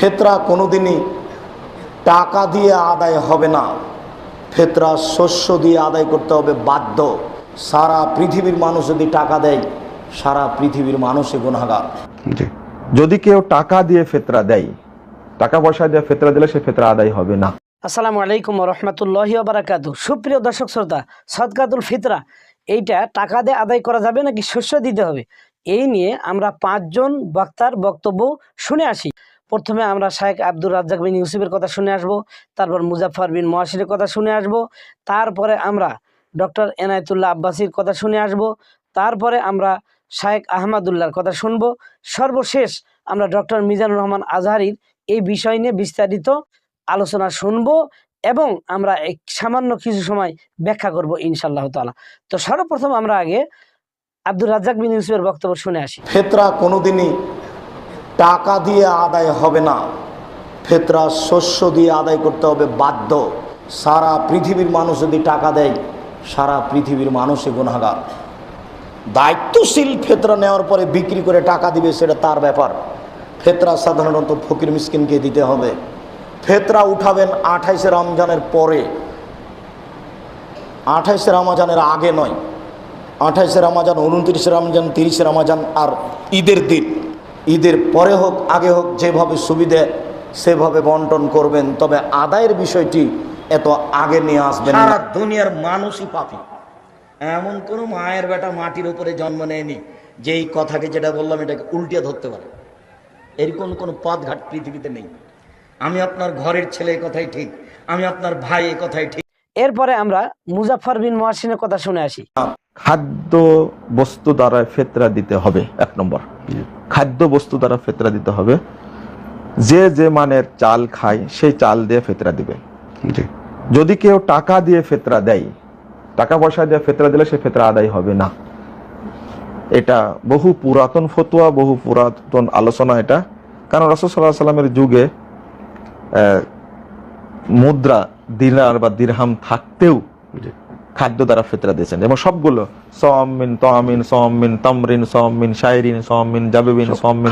ফেতরা কোনোদিনই টাকা দিয়ে আদায় হবে না। ফেতরা শস্য দিয়ে আদায় করতে হবে বাধ্য। সারা পৃথিবীর মানুষ যদি টাকা দেয় সারা পৃথিবীর মানুষই গুণাগার যদি কেউ টাকা দিয়ে ফেতরা দেয় টাকা পয়সা দিয়ে ফেতরা দিলে সে ফেতরা আদায় হবে না। আসসালামু আলাইকুম রহমতুল্লাহি বারাকাতু সুপ্রিয় দর্শক শ্রোতা সদকাতুল ফিতরা এইটা টাকা দিয়ে আদায় করা যাবে নাকি শস্য দিতে হবে? এই নিয়ে আমরা পাঁচজন বক্তার বক্তব্য শুনে আসি। প্রথমে আমরা শাহেখ আব্দুর রাজ্জাক বিন ইউসুফের কথা শুনে আসব, তারপর মুজাফর বিন মহাসিরের কথা শুনে আসব, তারপরে আমরা ডক্টর এনায়তুল্লাহ আব্বাসির কথা শুনে আসব, তারপরে আমরা শাহেখ আহমদুল্লাহর কথা শুনব। সর্বশেষ আমরা ডক্টর মিজানুর রহমান আজহারির এই বিষয় নিয়ে বিস্তারিত আলোচনা শুনব এবং আমরা এক সামান্য কিছু সময় ব্যাখ্যা করব ইনশাল্লাহ তালা তো সর্বপ্রথম আমরা আগে আব্দুর রাজ্জাক বিন ইউসুফের বক্তব্য শুনে আসি। ফেতরা কোনোদিনই টাকা দিয়ে আদায় হবে না। ফেতরা শস্য দিয়ে আদায় করতে হবে বাধ্য। সারা পৃথিবীর মানুষ যদি টাকা দেয়, সারা পৃথিবীর মানুষই গুণাগার দায়িত্বশীল ফেতরা নেওয়ার পরে বিক্রি করে টাকা দিবে, সেটা তার ব্যাপার। ফেতরা সাধারণত ফকির মিসকিনকে দিতে হবে। ফেতরা উঠাবেন আঠাইশে রমজানের পরে। আঠাইশে রমজানের আগে নয়। আঠাইশে রমাজান, উনত্রিশে রমজান, তিরিশে রমাজান আর ঈদের দিন। ঈদের পরে হোক আগে হোক যেভাবে সুবিধে সেভাবে বন্টন করবেন। তবে আদায়ের বিষয়টি এত আগে নিয়ে আসবেন সারা দুনিয়ার মানুষই পাপি। এমন কোনো মায়ের বেটা মাটির উপরে জন্ম নেয়নি যে এই কথাকে যেটা বললাম এটাকে উল্টিয়ে ধরতে পারে। এরকম কোনো পথঘাট পৃথিবীতে নেই। আমি আপনার ঘরের ছেলে কথাই ঠিক আমি আপনার ভাই কথাই ঠিক। এরপরে আমরা মুজাফর বিন মহাসিনের কথা শুনে আসি। খাদ্য বস্তু দ্বারা ফেতরা দিতে হবে এক নম্বর। খাদ্য বস্তু দ্বারা ফেতরা দিতে হবে। যে যে মানের চাল খায় সেই চাল দিয়ে ফেতরা দিবে। যদি কেউ টাকা দিয়ে ফেতরা দেয় টাকা পয়সা দিয়ে ফেতরা দিলে সে ফেতরা আদায় হবে না। এটা বহু পুরাতন ফতুয়া বহু পুরাতন আলোচনা এটা। কারণ রসদ সাল্লাহ সাল্লামের যুগে মুদ্রা দিনার বা দিরহাম থাকতেও খাদ্য দ্বারা ফেতরা দিয়েছেন। এবং সবগুলো সমিন তমিন সমিন তামরিন সমিন শাইরিন সমিন জাবিবিন সমিন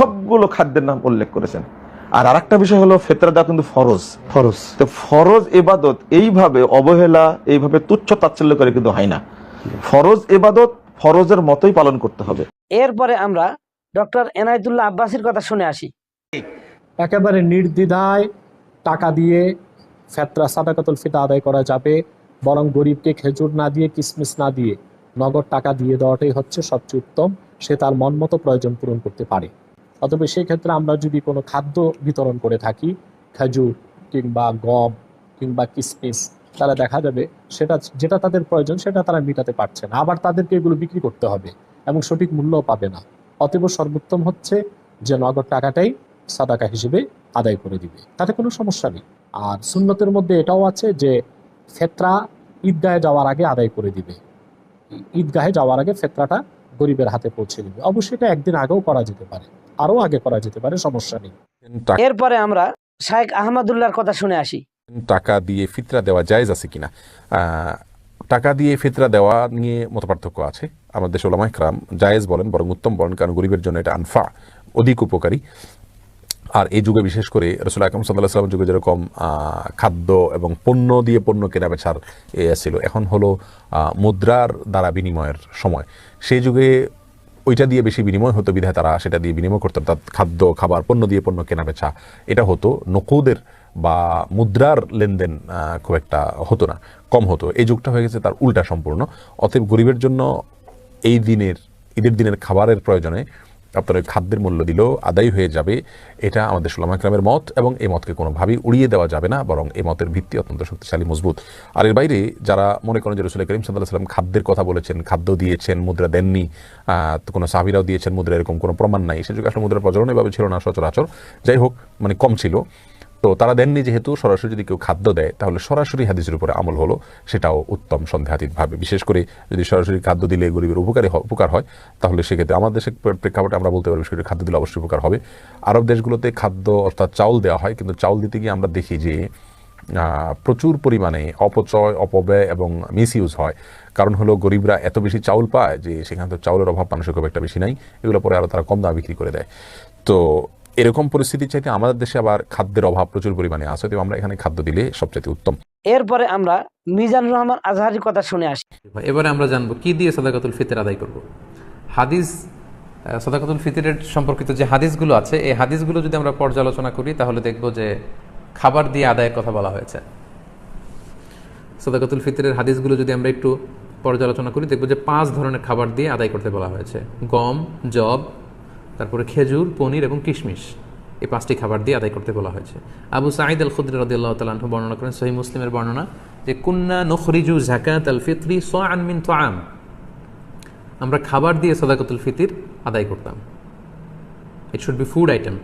সবগুলো খাদ্যের নাম উল্লেখ করেছেন। আর আরেকটা বিষয় হলো ফেতরা দেওয়া কিন্তু ফরজ। ফরজ। তো ফরজ এবাদত এইভাবে অবহেলা এইভাবে তুচ্ছ তাচ্ছল্য করে কিন্তু হয় না। ফরজ এবাদত ফরজের মতোই পালন করতে হবে। এরপরে আমরা ডক্টর এনায়তুল্লাহ আব্বাসির কথা শুনে আসি। একেবারে নির্দ্বিধায় টাকা দিয়ে ফেতরা সাদাকাতুল ফিতা আদায় করা যাবে। বরং গরিবকে খেজুর না দিয়ে, কিসমিস না দিয়ে, নগদ টাকা দিয়ে দেওয়াটাই হচ্ছে সবচেয়ে উত্তম। সে তার মন মতো প্রয়োজন পূরণ করতে পারে। অতএব সেই ক্ষেত্রে আমরা যদি কোনো খাদ্য বিতরণ করে থাকি, খেজুর কিংবা গম কিংবা কিসমিস তারা দেখা যাবে সেটা, যেটা তাদের প্রয়োজন সেটা তারা মেটাতে পারছে না। আবার তাদেরকে এগুলো বিক্রি করতে হবে এবং সঠিক মূল্যও পাবে না। অতএব সর্বোত্তম হচ্ছে যে নগদ টাকাটাই সাদাকা হিসেবে আদায় করে দিবে। তাতে কোনো সমস্যা নেই। আর সুন্নতের মধ্যে এটাও আছে যে ফেতরা ঈদগাহে যাওয়ার আগে আদায় করে দিবে। ঈদগাহে যাওয়ার আগে ফেতরাটা গরিবের হাতে পৌঁছে দিবে। অবশ্যই এটা একদিন আগেও করা যেতে পারে। আরও আগে করা যেতে পারে সমস্যা নেই। এরপরে আমরা শাহেখ আহমদুল্লাহর কথা শুনে আসি। টাকা দিয়ে ফিতরা দেওয়া জায়েজ আছে কিনা? আহ, টাকা দিয়ে ফিতরা দেওয়া নিয়ে মত পার্থক্য আছে। আমাদের দেশে ওলামা ইকরাম জায়েজ বলেন বরং উত্তম বলেন কারণ গরিবের জন্য এটা আনফা অধিক উপকারী। আর এই যুগে বিশেষ করে রসুল আকরম সাল্লাহ যুগে যেরকম খাদ্য এবং পণ্য দিয়ে পণ্য কেনা এ ছিল, এখন হলো মুদ্রার দ্বারা বিনিময়ের সময়। সেই যুগে ওইটা দিয়ে বেশি বিনিময় হতো বিধায় তারা সেটা দিয়ে বিনিময় করতো, অর্থাৎ খাদ্য, খাবার, পণ্য দিয়ে পণ্য কেনা বেচা, এটা হতো, নকুদের বা মুদ্রার লেনদেন খুব একটা হতো না, কম হতো। এই যুগটা হয়ে গেছে তার উল্টা সম্পূর্ণ। অতএব গরিবের জন্য এই দিনের, ঈদের দিনের খাবারের প্রয়োজনে আপনার খাদ্যের মূল্য দিলেও আদায় হয়ে যাবে, এটা আমাদের সুলামা ইকরামের মত এবং এই মতকে কোনোভাবেই উড়িয়ে দেওয়া যাবে না, বরং এই মতের ভিত্তি অত্যন্ত শক্তিশালী, মজবুত। আর এর বাইরে যারা মনে করেন যে রসুল করিম সাল্লাহ সাল্লাম খাদ্যের কথা বলেছেন, খাদ্য দিয়েছেন, মুদ্রা দেননি কোনো সাহাবিরাও দিয়েছেন মুদ্রা এরকম কোনো প্রমাণ নাই সে যুগে আসলে মুদ্রার প্রচলন এভাবে ছিল না সচরাচর। যাই হোক মানে কম ছিল। তো তারা দেননি যেহেতু সরাসরি যদি কেউ খাদ্য দেয়, তাহলে সরাসরি হাদিসের উপরে আমল হলো, সেটাও উত্তম সন্দেহাতীতভাবে। বিশেষ করে যদি সরাসরি খাদ্য দিলে গরিবের উপকারী উপকার হয়, তাহলে সেক্ষেত্রে আমাদের দেশের প্রে- প্রেক্ষাপটে আমরা বলতে পারি করে খাদ্য দিলে অবশ্যই উপকার হবে। আরব দেশগুলোতে খাদ্য অর্থাৎ চাউল দেওয়া হয়, কিন্তু চাউল দিতে গিয়ে আমরা দেখি যে প্রচুর পরিমাণে অপচয়, অপব্যয় এবং মিস ইউজ হয়। কারণ হলো গরিবরা এত বেশি চাউল পায় যে সেখানে তো চাউলের অভাব মানুষের খুব একটা বেশি নাই, এগুলো পরে আরও তারা কম দামে বিক্রি করে দেয়। তো এরকম পরিস্থিতির চাইতে আমাদের দেশে আবার খাদ্যের অভাব প্রচুর পরিমাণে আছে তো আমরা এখানে খাদ্য দিলে সবচেয়ে উত্তম। এরপরে আমরা মিজানুর রহমান আজহারির কথা শুনে আসি। এবারে আমরা জানব কি দিয়ে সাদাকাতুল ফিতর আদায় করব। হাদিস সাদাকাতুল ফিতরের সম্পর্কিত যে হাদিসগুলো আছে এই হাদিসগুলো যদি আমরা পর্যালোচনা করি তাহলে দেখব যে খাবার দিয়ে আদায়ের কথা বলা হয়েছে। সাদাকাতুল ফিতরের হাদিসগুলো যদি আমরা একটু পর্যালোচনা করি দেখব যে পাঁচ ধরনের খাবার দিয়ে আদায় করতে বলা হয়েছে। গম জব তারপরে খেজুর, পনির এবং কিশমিশ এই পাঁচটি খাবার দিয়ে আদায় করতে বলা হয়েছে। আবু সাঈদ আল খুদ্র রদিয়াল্লাহ তালাহ বর্ণনা করেন সহি মুসলিমের বর্ণনা যে, কুন্না নখরিজু জাকাত আল ফিতরি সোয়ান মিন তোয়াম আমরা খাবার দিয়ে সদাকতুল ফিতির আদায় করতাম। It should be food item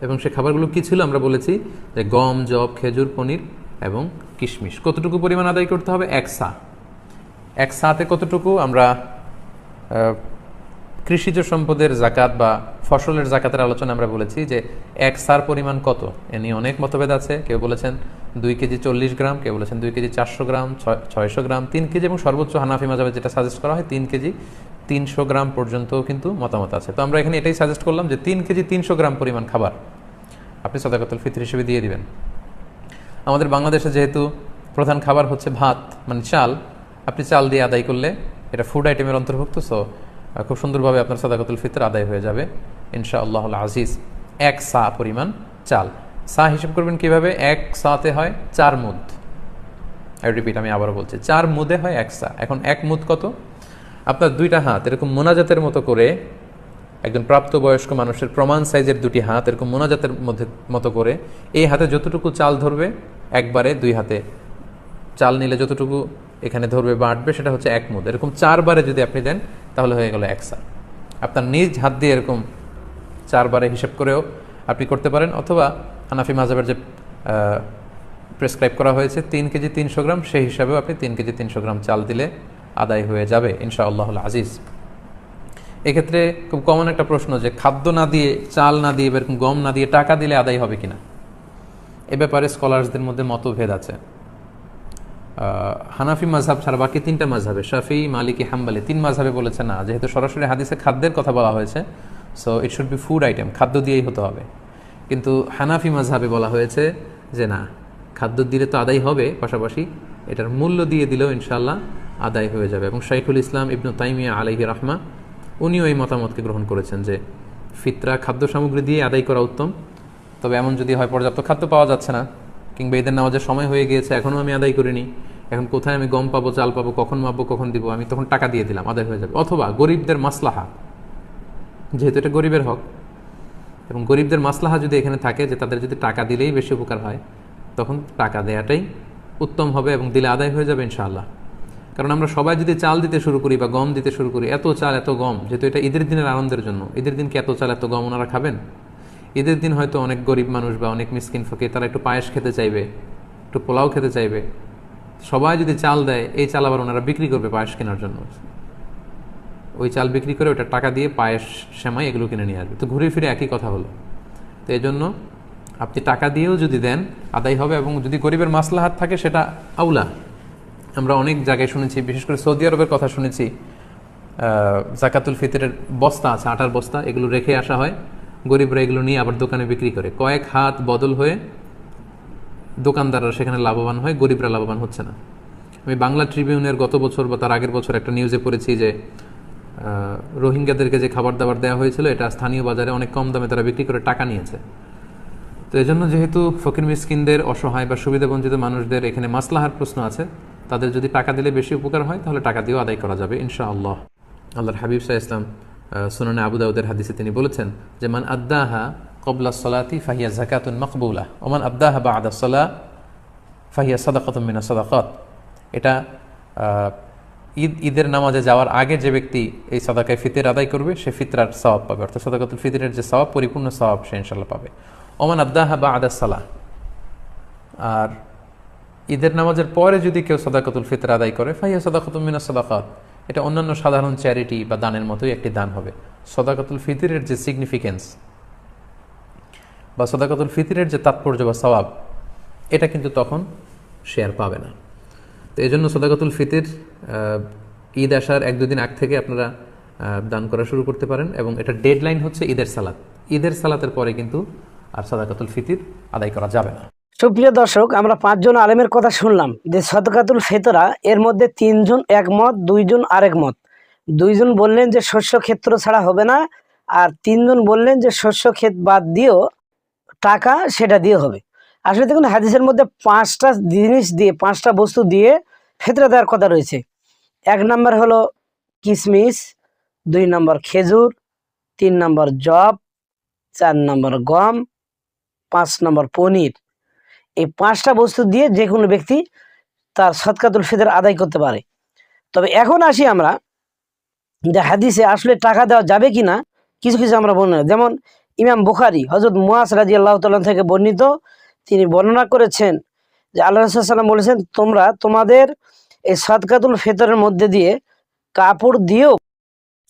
এবং সে খাবারগুলো কি ছিল? আমরা বলেছি যে, গম জব খেজুর, পনির এবং কিশমিশ। কতটুকু পরিমাণ আদায় করতে হবে? এক সা। এক সাতে কতটুকু? আমরা কৃষিজ সম্পদের জাকাত বা ফসলের জাকাতের আলোচনা আমরা বলেছি যে এক সার পরিমাণ কত? এ নিয়ে অনেক মতভেদ আছে। কেউ বলেছেন দুই কেজি চল্লিশ গ্রাম, কেউ বলেছেন দুই কেজি চারশো গ্রাম, ছয়- ছয়শো গ্রাম, তিন কেজি এবং সর্বোচ্চ হানাফি মাজাবে যেটা সাজেস্ট করা হয়, তিন কেজি তিনশো গ্রাম পর্যন্ত কিন্তু মতামত আছে। তো আমরা এখানে এটাই সাজেস্ট করলাম যে তিন কেজি তিনশো গ্রাম পরিমাণ খাবার আপনি সদাকতুল ফিতর হিসেবে দিয়ে দিবেন। আমাদের বাংলাদেশে যেহেতু প্রধান খাবার হচ্ছে ভাত মানে চাল, আপনি চাল দিয়ে আদায় করলে এটা ফুড আইটেমের অন্তর্ভুক্ত সো খুব সুন্দরভাবে আপনার সাদাকাতুল ফিতর আদায় হয়ে যাবে। ইনশা আল্লাহ আজিজ, এক সা পরিমাণ চাল। সা হিসেব করবেন কীভাবে? এক সাতে হয় চার মুদ। আই রিপিট আমি আবারও বলছি, চার মুদে হয় এক সা। এখন এক মুদ কত? আপনার দুইটা হাত, এরকম মোনাজাতের মতো করে, একজন প্রাপ্তবয়স্ক মানুষের প্রমাণ সাইজের দুটি হাত, এরকম মোনাজাতের মধ্যে, মতো করে, এই হাতে যতটুকু চাল ধরবে, একবারে দুই হাতে। চাল নিলে যতটুকু এখানে ধরবে বাড়বে, সেটা হচ্ছে এক মুদ। এরকম চারবারে যদি আপনি দেন তাহলে হয়ে গেল এক সা আপনার নিজ হাত দিয়ে এরকম চারবারে হিসেব করেও আপনি করতে পারেন, অথবা হানাফি মাজাবের যে প্রেসক্রাইব করা হয়েছে তিন কেজি তিনশো গ্রাম, সেই হিসাবেও আপনি তিন কেজি তিনশো গ্রাম চাল দিলে আদায় হয়ে যাবে ইনশা আল্লাহ আজিজ। এক্ষেত্রে খুব কমন একটা প্রশ্ন যে, খাদ্য না দিয়ে, চাল না দিয়ে বা গম না দিয়ে টাকা দিলে আদায় হবে কিনা? এ ব্যাপারে স্কলার্সদের মধ্যে মতভেদ আছে। হানাফি মাঝহাব ছাড়া বাকি তিনটা মাঝহাবে শাফি, মালিকি, হাম্বালি, তিন মাঝহাবে বলেছে না, যেহেতু সরাসরি হাদিসে খাদ্যের কথা বলা হয়েছে so it should be food item খাদ্য দিয়েই হতে হবে। কিন্তু হানাফি মাঝহাবে বলা হয়েছে যে না, খাদ্য দিলে তো আদায় হবে, পাশাপাশি এটার মূল্য দিয়ে দিলেও ইনশাল্লাহ আদায় হয়ে যাবে। এবং শাইখুল ইসলাম ইবনু তাইমিয়া আলাইহি রাহমা, উনিও এই মতামতকে গ্রহণ করেছেন যে ফিতরা খাদ্য সামগ্রী দিয়ে আদায় করা উত্তম। তবে এমন যদি হয়, পর্যাপ্ত খাদ্য পাওয়া যাচ্ছে না, কিংবা এদের নামাজের সময় হয়ে গিয়েছে, এখনও আমি আদায় করিনি এখন কোথায় আমি গম পাবো, চাল পাবো, কখন মাপবো, কখন দিব, আমি তখন টাকা দিয়ে দিলাম, আদায় হয়ে যাবে। অথবা গরিবদের মাসলাহা, যেহেতু এটা গরিবের হক, এবং গরিবদের মাসলাহা যদি এখানে থাকে যে তাদের যদি টাকা দিলেই বেশি উপকার হয়, তখন টাকা দেয়াটাই উত্তম হবে এবং দিলে আদায় হয়ে যাবে ইনশাআল্লাহ। কারণ আমরা সবাই যদি চাল দিতে শুরু করি বা গম দিতে শুরু করি, এত চাল, এত গম, যেহেতু এটা ঈদের দিনের আনন্দের জন্য, ঈদের দিন কি এত চাল, এত গম ওনারা খাবেন? ঈদের দিন হয়তো অনেক গরিব মানুষ বা অনেক মিসকিন ফকির, তারা একটু পায়েস খেতে চাইবে, একটু পোলাও খেতে চাইবে সবাই যদি চাল দেয়, এই চাল আবার ওনারা বিক্রি করবে পায়েস কেনার জন্য। ওই চাল বিক্রি করে ওটা টাকা দিয়ে পায়েস সেমাই এগুলো কিনে নিয়ে আসবে। তো ঘুরে ফিরে একই কথা হলো। তো এই জন্য আপনি টাকা দিয়েও যদি দেন, আদায় হবে এবং যদি গরিবের মাসলাহাত থাকে, সেটা আউলা। আমরা অনেক জায়গায় শুনেছি, বিশেষ করে সৌদি আরবের কথা শুনেছি জাকাতুল ফিতরের বস্তা আছে, আটার বস্তা, এগুলো রেখে আসা হয়। গরিবরা এগুলো নিয়ে আবার দোকানে বিক্রি করে। কয়েক হাত বদল হয়ে দোকানদাররা সেখানে লাভবান হয়, গরিবরা লাভবান হচ্ছে না। আমি বাংলা ট্রিবিউনের গত বছর বা তার আগের বছর একটা নিউজে পড়েছি যে রোহিঙ্গাদেরকে যে খাবার দাবার দেওয়া হয়েছিল, এটা স্থানীয় বাজারে অনেক কম দামে তারা বিক্রি করে টাকা নিয়েছে। তো এই জন্য যেহেতু ফকির মিসকিনদের অসহায় বা সুবিধাবঞ্চিত মানুষদের এখানে মাসলাহার প্রশ্ন আছে, তাদের যদি টাকা দিলে বেশি উপকার হয়, তাহলে টাকা দিয়েও আদায় করা যাবে, ইনশাআল্লাহ। আল্লাহর হাবিব শাহ ইসলাম সুনানে আবু দাউদের হাদিসে তিনি বলেছেন যে, মান আদ্দাহা কবলা সলাতি ফাহিয়া জাকাতুন মকবুলা ওমান আদ্দাহা বা আদা সলা ফাহিয়া সাদাকাতুম মিনা সাদাকাত এটা ঈদ, ঈদের নামাজে যাওয়ার আগে যে ব্যক্তি এই সাদাকায় ফিতের আদায় করবে, সে ফিতরার সওয়াব পাবে। অর্থাৎ সাদাকাতুল ফিতরের যে সওয়াব, পরিপূর্ণ সওয়াব সে ইনশাল্লাহ পাবে। ওমান আদ্দাহা বা আদা সালাহ। আর ঈদের নামাজের পরে যদি কেউ সদাকতুল ফিতর আদায় করে ফাইয়া সদাকতুল মিনা সদাকাত। এটা অন্যান্য সাধারণ চ্যারিটি বা দানের মতোই একটি দান হবে। সদাকতুল ফিতরের যে সিগনিফিকেন্স বা সদাকতুল ফিতিরের যে তাৎপর্য বা সওয়াব, এটা কিন্তু তখন শেয়ার পাবে না। তো এই জন্য সদাকতুল ফিতির ঈদ আসার এক দুদিন আগ থেকে আপনারা দান করা শুরু করতে পারেন এবং এটা ডেডলাইন হচ্ছে ঈদের সালাত। ঈদের সালাতের পরে কিন্তু আর সাদাকাতুল ফিতির আদায় করা যাবে না। সুপ্রিয় দর্শক, আমরা পাঁচজন আলেমের কথা শুনলাম। যে সদকাতুল ফেতরা, এর মধ্যে তিনজন একমত, দুইজন আরেক মত। দুইজন বললেন যে শস্য ক্ষেত্র ছাড়া হবে না, আর তিনজন বললেন যে শস্য ক্ষেত বাদ দিয়েও টাকা সেটা দিয়ে হবে। আসলে দেখুন, হাদিসের মধ্যে পাঁচটা জিনিস দিয়ে, পাঁচটা বস্তু দিয়ে ফেতরা দেওয়ার কথা রয়েছে। এক নম্বর হলো কিশমিশ দুই নম্বর খেজুর, তিন নম্বর জব, চার নম্বর গম, পাঁচ নম্বর পনির। এই পাঁচটা বস্তু দিয়ে যে কোনো ব্যক্তি তার সৎকাতুল ফিতর আদায় করতে পারে। তবে এখন আসি আমরা যে হাদিসে আসলে টাকা দেওয়া যাবে কি না কিছু কিছু আমরা বর্ণনা যেমন ইমাম বুখারি হজরত মুয়াস রাজি আল্লাহ তাল্লাহ থেকে বর্ণিত, তিনি বর্ণনা করেছেন যে আল্লাহ সাল্লাম বলেছেন, তোমরা তোমাদের এই সৎকাতুল ফিতরের মধ্যে দিয়ে কাপড় দিয়েও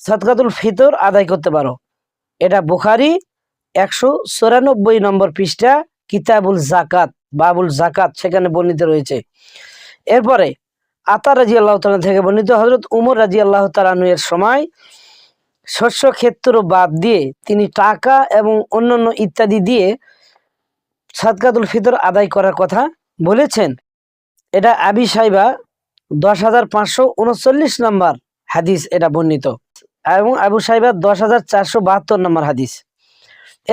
সৎকাতুল ফিতর আদায় করতে পারো। এটা বুখারি একশো চুরানব্বই নম্বর পৃষ্ঠা, কিতাবুল জাকাত বাবুল জাকাত সেখানে বর্ণিত রয়েছে। এরপরে আতা রাজি আল্লাহ তালা থেকে বর্ণিত হজরত উমর রাজি আল্লাহ তালানু এর সময় শস্য ক্ষেত্র বাদ দিয়ে তিনি টাকা এবং অন্যান্য ইত্যাদি দিয়ে সাদকাতুল ফিতর আদায় করার কথা বলেছেন। এটা আবি সাইবা দশ হাজার পাঁচশো উনচল্লিশ নম্বর হাদিস এটা বর্ণিত এবং আবু সাইবা দশ হাজার চারশো বাহাত্তর নম্বর হাদিস।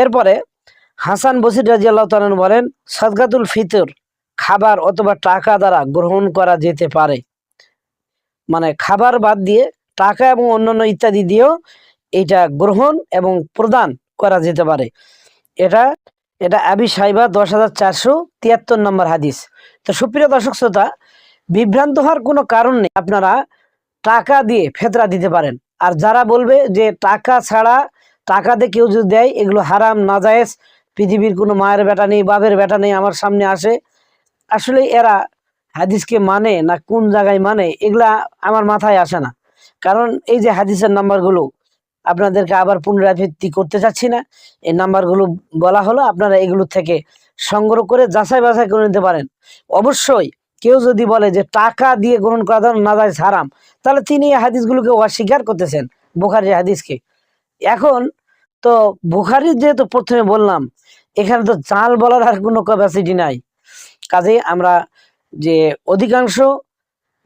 এরপরে হাসান বসির রাজি আল্লাহ তালন বলেন, সদকাতুল ফিতর খাবার অথবা টাকা দ্বারা গ্রহণ করা যেতে পারে। মানে খাবার বাদ দিয়ে টাকা এবং অন্যান্য ইত্যাদি দিয়েও এটা গ্রহণ এবং প্রদান করা যেতে পারে। এটা এটা আবি সাইবা দশ হাজার চারশো তিয়াত্তর নম্বর হাদিস। তো সুপ্রিয় দর্শক শ্রোতা, বিভ্রান্ত হওয়ার কোনো কারণ নেই, আপনারা টাকা দিয়ে ফেতরা দিতে পারেন। আর যারা বলবে যে টাকা ছাড়া, টাকা দিয়ে কেউ যদি দেয়, এগুলো হারাম না নাজায়েজ, পৃথিবীর কোনো মায়ের বেটা নেই, বাপের বেটা নেই, আমার সামনে আসে, আসলে এরা হাদিসকে মানে না কোন জায়গায় মানে এগুলা আমার মাথায় আসে না। কারণ এই যে হাদিসের নাম্বারগুলো আপনাদেরকে আবার পুনরাবৃত্তি করতে চাচ্ছি না। এই নাম্বারগুলো বলা হলো, আপনারা এগুলো থেকে সংগ্রহ করে যাচাই বাছাই করে নিতে পারেন। অবশ্যই কেউ যদি বলে যে টাকা দিয়ে গ্রহণ করা না যায় হারাম, তাহলে তিনি এই হাদিসগুলোকে অস্বীকার করতেছেন, বুখারির হাদিসকে। এখন তো বুখারির যেহেতু প্রথমে বললাম, এখানে তো চাল বলার আর কোনো ক্যাপাসিটি নাই। কাজেই আমরা যে অধিকাংশ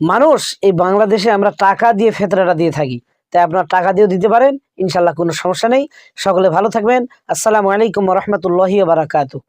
মানুষ এই বাংলাদেশে আমরা টাকা দিয়ে ফেতরাটা দিয়ে থাকি। তাই আপনার টাকা দিয়েও দিতে পারেন ইনশাল্লাহ কোনো সমস্যা নেই। সকলে ভালো থাকবেন। আসসালামু আলাইকুম রহমতুল্লাহি বারাকাতু